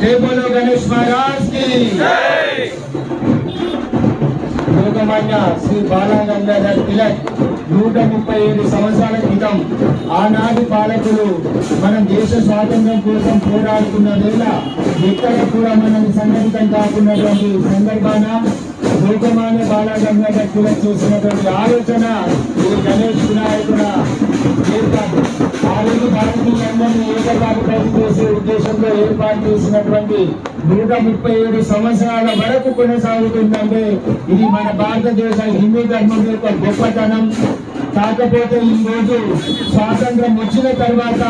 జై గణేష్ మహారాజ్ లోకమాన్య శ్రీ బాలగంగాధర్ తిలక్ నూట ముప్పై ఏడు సంవత్సరాల క్రితం ఆనాటి పాలకులు మనం దేశ స్వాతంత్ర్యం కోసం పోరాడుతున్న వేళ ఎక్కడ కూడా మనం సంఘటితం కాకున్నటువంటి సందర్భాన లోకమాన్య బాలగంగాధర్ తిలక్ చేసినటువంటి ఆలోచన ఈ గణేష్ వినాయకుల ఆ రోజు భారతీయులందరినీ ఏకపాటు చేసే ఉద్దేశంలో ఏర్పాటు చేసినటువంటి నూట ముప్పై ఏడు సంవత్సరాల వరకు కొనసాగుతుందంటే ఇది మన భారతదేశ హిందూ ధర్మం యొక్క గొప్పతనం. కాకపోతే ఈ రోజు స్వాతంత్రం వచ్చిన తర్వాత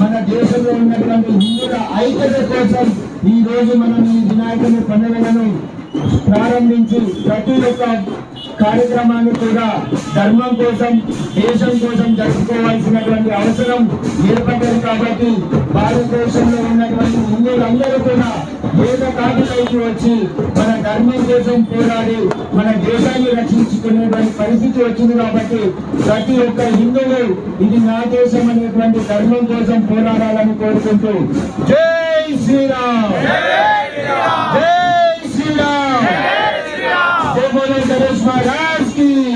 మన దేశంలో ఉన్నటువంటి హిందువుల ఐక్యత కోసం ఈ రోజు మనం ఈ వినాయకుని పండుగలను ప్రారంభించి ప్రతి ఒక్క కార్యక్రమాన్ని కూడా ధర్మం కోసం దేశం కోసం జరుపుకోవాల్సినటువంటి అవసరం ఏర్పడ్డది కాబట్టి భారతదేశంలో ఉన్నటువంటి హిందువులందరూ కూడా వేద కాపులైకి వచ్చి మన ధర్మం కోసం పోరాడి మన దేశాన్ని రక్షించుకునేటువంటి పరిస్థితి వచ్చింది కాబట్టి ప్రతి ఒక్క హిందువు ఇది నా దేశం అనేటువంటి ధర్మం కోసం పోరాడాలని కోరుకుంటూ జై శ్రీరామ్ జై శ్రీరామ్ జై బోలో గణేష్ మహారాజ్ की